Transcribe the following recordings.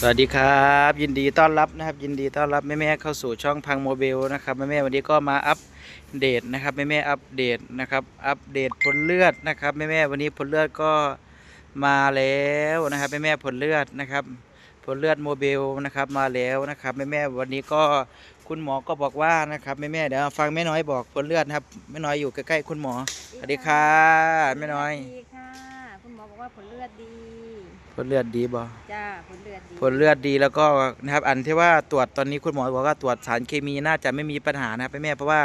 สวัสดีครับ ยินดีต้อนรับนะครับ ยินดีต้อนรับแม่ๆเข้าสู่ช่องพังโมเบลนะครับแม่ๆวันนี้ก็มาอัปเดตนะครับแม่ๆอัปเดตนะครับอัปเดตผลเลือดนะครับแม่ๆวันนี้ผลเลือดก็มาแล้วนะครับแม่ๆผลเลือดนะครับ ผลเลือดโมเบลนะครับมาแล้วนะครับแม่ๆวันนี้ก็คุณหมอก็บอกว่านะครับแม่ๆเดี๋ยวฟังแม่น้อยบอกผลเลือดนะครับแม่น้อยอยู่ใกล้ๆคุณหมอสวัสดีค่ะแม่น้อยดีค่ะคุณหมอบอกว่าผลเลือดดี ลเลือดดีบ่จ้าผลเลือดดีผลเลือดดีแล้วก็นะครับ อันที่ว่าตรวจตอนนี้คุณหมอบอกว่าตรวจสารเคมีน่าจะไม่มีปัญหานะครับแม่ๆเพราะว่า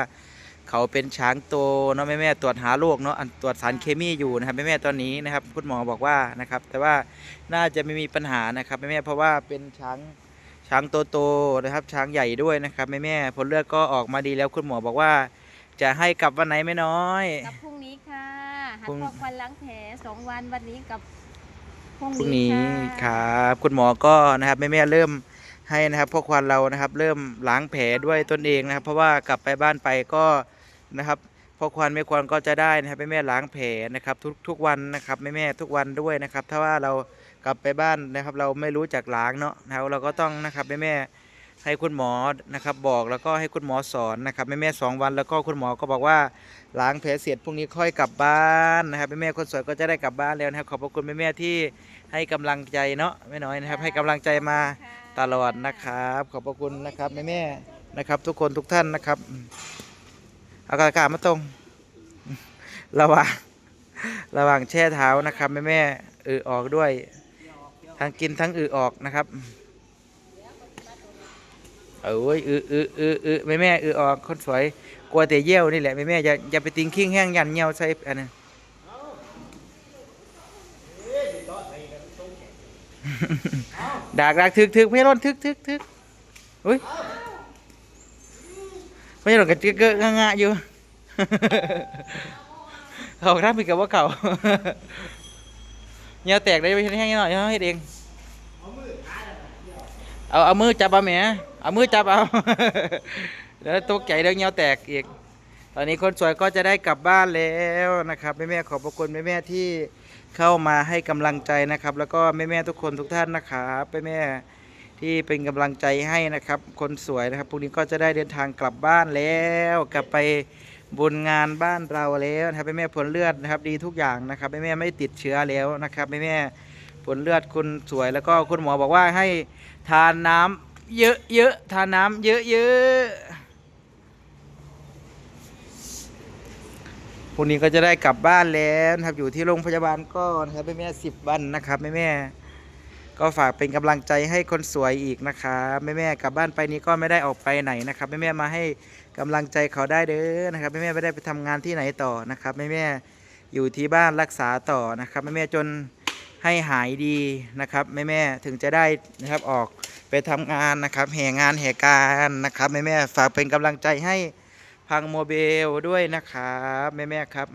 เขาเป็นช้างโตเนาะแม่ๆตรวจหาโรคเนาะอันตรวจสารเคมีอยู่นะครับแม่ๆตอนนี้นะครับ คุณหมอบอกว่านะครับ แต่ว่าน่าจะไม่มีปัญหานะครับแม่ๆเพราะว่าเป็นช้างช้างโตๆนะครับช้างใหญ่ด้วยนะครับแม่ๆผลเลือดก็ออกมาดีแล้วคุณหมอบอกว่า จะให้กลับวันไหนไม่น้อย กับพรุ่งนี้ค่ะหัพรุ่ดงพอกควันล้างแผลสองวันวันนี้กับ พรุ่งพรุ่งนี้ค่ะครับ คุณหมอก็นะครับแม่ๆเริ่มให้นะครับพวกควันเรานะครับ เริ่มล้างแผลด้วยตนเองนะครับ เพราะว่ากลับไปบ้านไปก็นะครับพวกควันไม่ควรก็จะได้นะครับแม่ๆล้างแผลนะครับ ทุกทุกวันนะครับแม่ๆทุกวันด้วยนะครับ ถ้าว่าเรากลับไปบ้านนะครับ เราไม่รู้จักล้างเนาะนะครับเราก็ต้องนะครับแม่ๆ ให้คุณหมอนะครับบอกแล้วก็ให้คุณหมอสอนนะครับแม่ๆสองวันแล้วก็คุณหมอก็บอกว่าล้างแผลเสร็จพรุ่งนี้ค่อยกลับบ้านนะครับแม่ๆคนสวยก็จะได้กลับบ้านแล้วนะครับ ขอบพระคุณแม่ๆที่ให้กำลังใจเนาะแม่น้อยนะครับ ให้กำลังใจมาตลอดนะครับ ขอบพระคุณนะครับแม่ๆนะครับ ทุกคนทุกท่านนะครับเอากระกาศมาตรง ระหว่างระหว่างแช่เท้านะครับแม่ๆอือออกด้วย ทั้งกินทั้งอือออกนะครับ เอ้ยอืออืออืออือแม่แม่ๆอือออกคนสวยกลัวแต่เยี่ยวนี่แหละแม่แม่ๆอย่าอย่าไปติงขิ้งแห้งยันเยี่ยวใส่อันนั้นดากดากถึกถึกไม่ร้อนถึกถึกถึกอุ้ยไม่ร้อนกันเกอะงะๆอยู่เขาทำผิดกับว่าเขาเงี้ยวแตกได้ไปแห้งๆหน่อยเอาให้เองเอาเอามือจับเอาแหม เอามือจับเอาแล้วตกใจเรื่องเงี้ยวแตกอีก ตอนนี้คนสวยก็จะได้กลับบ้านแล้วนะครับแม่แม่ขอบพระคุณแม่แม่ที่เข้ามาให้กำลังใจนะครับ แล้วก็แม่แม่ทุกคนทุกท่านนะครับแม่แม่ที่เป็นกำลังใจให้นะครับ คนสวยนะครับพรุ่งนี้ก็จะได้เดินทางกลับบ้านแล้วกลับไปบุญงานบ้านเราแล้วนะครับแม่แม่ผลเลือดนะครับ ดีทุกอย่างนะครับแม่แม่ไม่ติดเชื้อแล้วนะครับแม่แม่ผลเลือดคุณสวยแล้วก็คุณหมอบอกว่าให้ทานน้ำ เยอะๆทาน้ำเยอะๆพรุ่งนี้ก็จะได้กลับบ้านแล้วนะครับอยู่ที่โรงพยาบาลก็นะครับแม่แม่สิบวันนะครับแม่แม่ก็ฝากเป็นกำลังใจให้คนสวยอีกนะครับแม่แม่กลับบ้านไปนี้ก็ไม่ได้ออกไปไหนนะครับแม่แม่มาให้กำลังใจเขาได้เด้อนะครับแม่แม่ไม่ได้ไปทำงานที่ไหนต่อนะครับแม่แม่อยู่ที่บ้านรักษาต่อนะครับแม่แม่จนให้หายดีนะครับแม่แม่ถึงจะได้นะครับออก ไปทำงานนะครับแห่งานแห่การนะครับแม่แม่ฝากเป็นกำลังใจให้พังโมเบลด้วยนะครับแม่แม่ครับ